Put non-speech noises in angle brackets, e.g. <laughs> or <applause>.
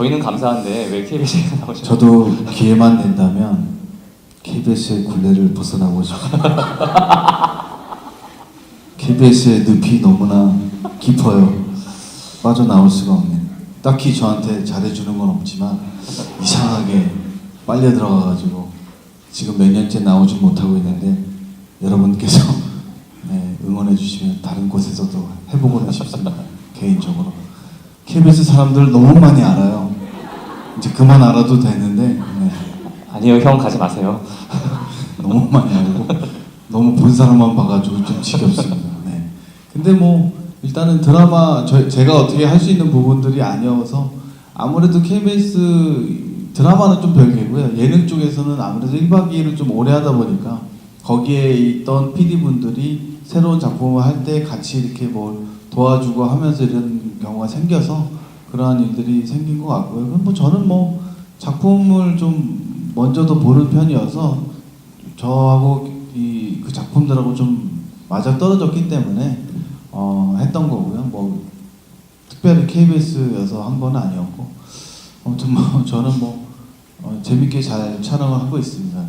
저희는 감사한데 왜 KBS에 <laughs> 나오시나요? 저도 기회만 된다면 KBS의 굴레를 벗어나고 싶어요. KBS의 늪이 너무나 깊어요. 빠져나올 수가 없는. 딱히 저한테 잘해주는 건 없지만 이상하게 빨려 들어가가지고 지금 몇 년째 나오지 못하고 있는데 여러분께서 <laughs> 네, 응원해 주시면 다른 곳에서도 해보고는 싶습니다. 개인적으로. KBS 사람들 너무 많이 알아요. 이제 그만 알아도 되는데 네, 아니요, 형 가지 마세요. <laughs> 너무 많이 알고 너무 본 사람만 봐가지고 좀 지겹습니다. 네. 근데 뭐 일단은 드라마 저, 제가 어떻게 할 수 있는 부분들이 아니어서 아무래도 KBS 드라마는 좀 별개고요. 예능 쪽에서는 아무래도 1박 2일을 좀 오래 하다 보니까 거기에 있던 PD분들이 새로운 작품을 할 때 같이 이렇게 뭐 도와주고 하면서 이런 경우가 생겨서 그러한 일들이 생긴 것 같고요. 뭐 저는 뭐 작품을 좀 먼저도 보는 편이어서 저하고 이 그 작품들하고 좀 맞아 떨어졌기 때문에 어, 했던 거고요. 뭐 특별히 KBS여서 한 건 아니었고 아무튼 뭐 저는 뭐 어, 재밌게 잘 촬영을 하고 있습니다.